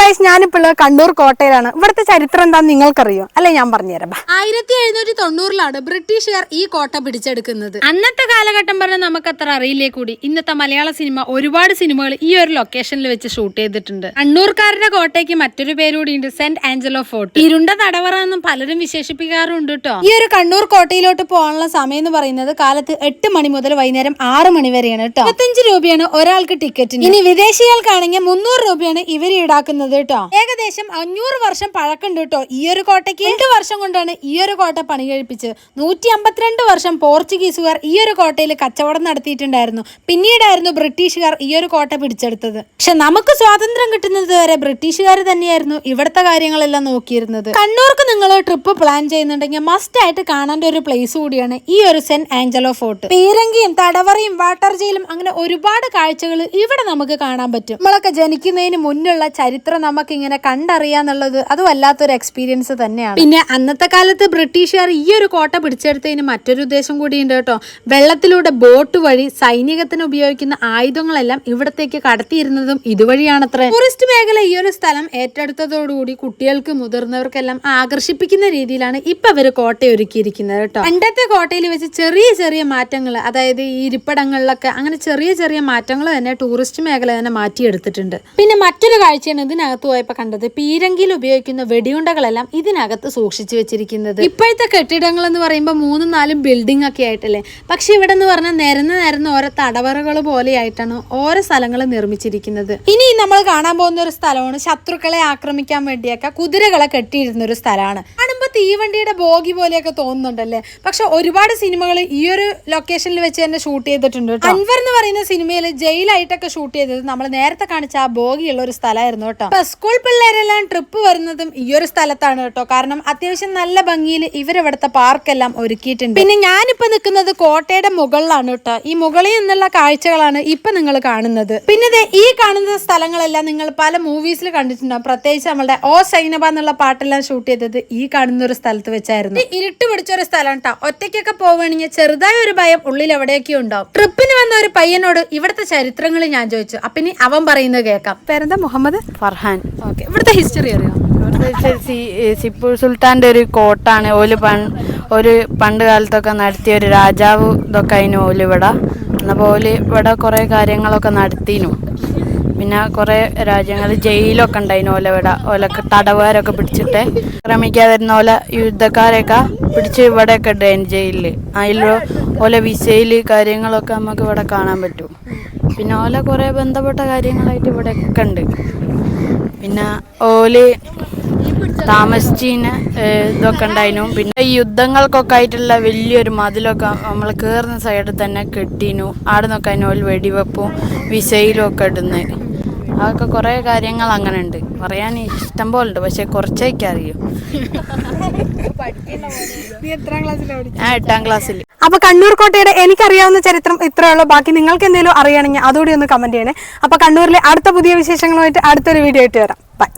Guys ഞാനിപ്പോൾ ഉള്ളത് കണ്ണൂർ കോട്ടയിലാണ്. ഇവിടുത്തെ ചരിത്രം എന്താന്ന് നിങ്ങൾക്കറിയോ? അല്ലെ ഞാൻ പറഞ്ഞുതരാം. ആയിരത്തി എഴുന്നൂറ്റി തൊണ്ണൂറിലാണ് ബ്രിട്ടീഷുകാർ ഈ കോട്ട പിടിച്ചെടുക്കുന്നത്. അന്നത്തെ കാലഘട്ടം പറഞ്ഞാൽ നമുക്ക് അത്ര അറിയില്ലേ കൂടി? ഇന്നത്തെ മലയാള സിനിമ ഒരുപാട് സിനിമകൾ ഈ ഒരു ലൊക്കേഷനിൽ വെച്ച് ഷൂട്ട് ചെയ്തിട്ടുണ്ട്. കണ്ണൂർക്കാരുടെ കോട്ടയ്ക്ക് മറ്റൊരു പേരുകൂടി ഉണ്ട് സെന്റ് ആഞ്ചലോ ഫോർട്ട്. ഇരുണ്ട തടവറ എന്നും പലരും വിശേഷിപ്പിക്കാറുണ്ട് കേട്ടോ ഈ ഒരു കണ്ണൂർ കോട്ടയിലോട്ട് പോകാനുള്ള സമയം എന്ന് പറയുന്നത് കാലത്ത് എട്ട് മണി മുതൽ വൈകുന്നേരം ആറ് മണി വരെയാണ് കേട്ടോ ഇരുപത്തഞ്ച് രൂപയാണ് ഒരാൾക്ക് ടിക്കറ്റ് ഇനി വിദേശികൾക്കാണെങ്കിൽ മുന്നൂറ് രൂപയാണ് ഇവർ ഈടാക്കുന്നത്. കേട്ടോ. ഏകദേശം അഞ്ഞൂറ് വർഷം പഴക്കുണ്ട് കേട്ടോ ഈ ഒരു കോട്ടയ്ക്ക്. രണ്ട് വർഷം കൊണ്ടാണ് ഈ ഒരു കോട്ട പണി കഴിപ്പിച്ച് നൂറ്റി അമ്പത്തിരണ്ട് വർഷം പോർച്ചുഗീസുകാർ ഈ ഒരു കോട്ടയിൽ കച്ചവടം നടത്തിയിട്ടുണ്ടായിരുന്നു. പിന്നീടായിരുന്നു ബ്രിട്ടീഷുകാർ ഈ ഒരു കോട്ട പിടിച്ചെടുത്തത്. പക്ഷെ നമുക്ക് സ്വാതന്ത്ര്യം കിട്ടുന്നത് വരെ ബ്രിട്ടീഷുകാർ തന്നെയായിരുന്നു ഇവിടുത്തെ കാര്യങ്ങളെല്ലാം നോക്കിയിരുന്നത്. കണ്ണൂർക്ക് നിങ്ങൾ ട്രിപ്പ് പ്ലാൻ ചെയ്യുന്നുണ്ടെങ്കിൽ മസ്റ്റ് ആയിട്ട് കാണേണ്ട ഒരു പ്ലേസ് കൂടിയാണ് ഈ ഒരു സെന്റ് ആഞ്ചലോ ഫോർട്ട്. പീരങ്കിയും തടവറയും വാട്ടർ ജയിലും അങ്ങനെ ഒരുപാട് കാഴ്ചകൾ ഇവിടെ നമുക്ക് കാണാൻ പറ്റും. നമ്മളൊക്കെ ജനിക്കുന്നതിന് മുന്നുള്ള ചരിത്രം നമുക്ക് ഇങ്ങനെ കണ്ടറിയാന്നുള്ളത് അത് വല്ലാത്തൊരു എക്സ്പീരിയൻസ് തന്നെയാണ്. പിന്നെ അന്നത്തെ കാലത്ത് ബ്രിട്ടീഷുകാർ ഈ ഒരു കോട്ട പിടിച്ചെടുത്തതിന് മറ്റൊരു ഉദ്ദേശം കൂടിയുണ്ട് കേട്ടോ. വെള്ളത്തിലൂടെ ബോട്ട് വഴി സൈനികത്തിന് ഉപയോഗിക്കുന്ന ആയുധങ്ങളെല്ലാം ഇവിടത്തേക്ക് കടത്തിയിരുന്നതും ഇതുവഴിയാണത്രേ. ടൂറിസ്റ്റ് മേഖല ഈ ഒരു സ്ഥലം ഏറ്റെടുത്തതോടുകൂടി കുട്ടികൾക്ക് മുതിർന്നവർക്കെല്ലാം ആകർഷിപ്പിക്കുന്ന രീതിയിലാണ് ഇപ്പൊ അവർ കോട്ട ഒരുക്കിയിരിക്കുന്നത് കേട്ടോ. പണ്ടത്തെ കോട്ടയിൽ വെച്ച് ചെറിയ ചെറിയ മാറ്റങ്ങൾ അതായത് ഈ ഇരിപ്പിടങ്ങളിലൊക്കെ അങ്ങനെ ചെറിയ ചെറിയ മാറ്റങ്ങൾ തന്നെ ടൂറിസ്റ്റ് മേഖല തന്നെ മാറ്റിയെടുത്തിട്ടുണ്ട്. പിന്നെ മറ്റൊരു കാഴ്ചയാണ് ഇതിനകത്ത് പോയപ്പോൾ കണ്ടത് പീരങ്കിയിൽ ഉപയോഗിക്കുന്ന വെടിയുണ്ടകളെല്ലാം ഇതിനകത്ത് സൂക്ഷിച്ചു വെച്ചിരിക്കുന്നത്. ഇപ്പോഴത്തെ കെട്ടിടങ്ങൾ എന്ന് പറയുമ്പോൾ മൂന്നും നാലും ബിൽഡിംഗ് ഒക്കെ ആയിട്ടല്ലേ? പക്ഷെ ഇവിടെ എന്ന് പറഞ്ഞാൽ നിരന്ന് നിരന്ന് ഓരോ തടവറകൾ പോലെയായിട്ടാണ് ഓരോ സ്ഥലങ്ങൾ നിർമ്മിച്ചിരിക്കുന്നത്. ഇനി നമ്മൾ കാണാൻ പോകുന്ന ഒരു സ്ഥലമാണ് ശത്രുക്കളെ ആക്രമിക്കാൻ വേണ്ടിയൊക്കെ കുതിരകളെ കെട്ടിയിരുന്ന ഒരു സ്ഥലമാണ്. തീവണ്ടിയുടെ ബോഗി പോലെയൊക്കെ തോന്നുന്നുണ്ടല്ലേ? പക്ഷെ ഒരുപാട് സിനിമകൾ ഈ ഒരു ലൊക്കേഷനിൽ വെച്ച് തന്നെ ഷൂട്ട് ചെയ്തിട്ടുണ്ട്. അൻവർ എന്ന് പറയുന്ന സിനിമയിൽ ജയിലായിട്ടൊക്കെ ഷൂട്ട് ചെയ്തത് നമ്മൾ നേരത്തെ കാണിച്ച ആ ബോഗിയുള്ള ഒരു സ്ഥലമായിരുന്നു കേട്ടോ. അപ്പൊ സ്കൂൾ പിള്ളേരെല്ലാം ട്രിപ്പ് വരുന്നതും ഈ ഒരു സ്ഥലത്താണ് കേട്ടോ. കാരണം അത്യാവശ്യം നല്ല ഭംഗിയിൽ ഇവരിവിടുത്തെ പാർക്കെല്ലാം ഒരുക്കിയിട്ടുണ്ട്. പിന്നെ ഞാനിപ്പോ നിൽക്കുന്നത് കോട്ടയുടെ മുകളിലാണ് കേട്ടോ. ഈ മുകളിൽ നിന്നുള്ള കാഴ്ചകളാണ് ഇപ്പൊ നിങ്ങൾ കാണുന്നത്. പിന്നെ ഈ കാണുന്ന സ്ഥലങ്ങളെല്ലാം നിങ്ങൾ പല മൂവീസിൽ കണ്ടിട്ടുണ്ടാവും പ്രത്യേകിച്ച് നമ്മളുടെ ഓ സൈനബ എന്നുള്ള പാട്ടെല്ലാം ഷൂട്ട് ചെയ്തത് ഈ കാണുന്ന ഒരു സ്ഥലത്ത് വെച്ചായിരുന്നു. ഇരുട്ട് പിടിച്ച ഒരു സ്ഥലം കേട്ടോ ഒറ്റയ്ക്കൊക്കെ പോവുകയാണെങ്കിൽ ചെറുതായ ഒരു ഭയം ഉള്ളിൽ എവിടെയൊക്കെ ഉണ്ടാവും. ട്രിപ്പിന് വന്ന ഒരു പയ്യനോട് ഇവിടുത്തെ ചരിത്രങ്ങൾ ഞാൻ ചോദിച്ചു. അപ്പൊ ഇനി അവൻ പറയുന്നത് കേൾക്കാം. പേരെന്താ? മുഹമ്മദ്? ഫർഹാൻ. ഓക്കെ. ഇവിടുത്തെ ഹിസ്റ്ററി അറിയോ? സിപ്പൂർ സുൽത്താന്റെ ഒരു കോട്ടാണ്. ഓൽ പൺ ഒരു പണ്ട് കാലത്തൊക്കെ നടത്തിയ ഒരു രാജാവ് ഇതൊക്കെ അതിന് ഓൽ ഇവിടെ എന്നപ്പോൾ ഓൽ ഇവിടെ കുറേ കാര്യങ്ങളൊക്കെ നടത്തിനു. പിന്നെ കുറേ രാജ്യങ്ങൾ ജയിലൊക്കെ ഉണ്ടായിന് ഓല ഇവിടെ ഓലൊക്കെ തടവുകാരൊക്കെ പിടിച്ചിട്ട്. ആക്രമിക്കാതിരുന്ന ഓല യുദ്ധക്കാരെയൊക്കെ പിടിച്ച് ഇവിടെയൊക്കെ ഉണ്ടായിന് ജയിലിൽ അതിൽ ഓല വിസയിൽ കാര്യങ്ങളൊക്കെ നമുക്ക് ഇവിടെ കാണാൻ പറ്റും. പിന്നെ ഓല കുറേ ബന്ധപ്പെട്ട കാര്യങ്ങളായിട്ട് ഇവിടെയൊക്കെ ഉണ്ട്. പിന്നെ ഓൽ താമസിച്ചിന് ഇതൊക്കെ ഉണ്ടായിരുന്നു പിന്നെ യുദ്ധങ്ങൾക്കൊക്കെ ആയിട്ടുള്ള വലിയൊരു മതിലൊക്കെ നമ്മൾ കയറുന്ന സൈഡിൽ തന്നെ കെട്ടിനു. ആടെ അതിന് ഓൽ വെടിവെപ്പും വിസയിലും ഒക്കെ ഇടുന്നത് അതൊക്കെ കുറേ കാര്യങ്ങൾ അങ്ങനെ ഉണ്ട് പറയാൻ ഇഷ്ടം പോലെ ഉണ്ട് പക്ഷെ കുറച്ചേക്ക് അറിയും. ആ എട്ടാം ക്ലാസ്സിൽ അപ്പൊ കണ്ണൂർ കോട്ടയുടെ എനിക്കറിയാവുന്ന ചരിത്രം ഇത്രയേ ഉള്ളൂ ബാക്കി നിങ്ങൾക്ക് എന്തെങ്കിലും അറിയണമെങ്കിൽ അതുകൂടി ഒന്ന് കമന്റ് ചെയ്യണേ. അപ്പൊ കണ്ണൂരിലെ അടുത്ത പുതിയ വിശേഷങ്ങളുമായിട്ട് അടുത്തൊരു വീഡിയോ ആയിട്ട് വരാം. ബൈ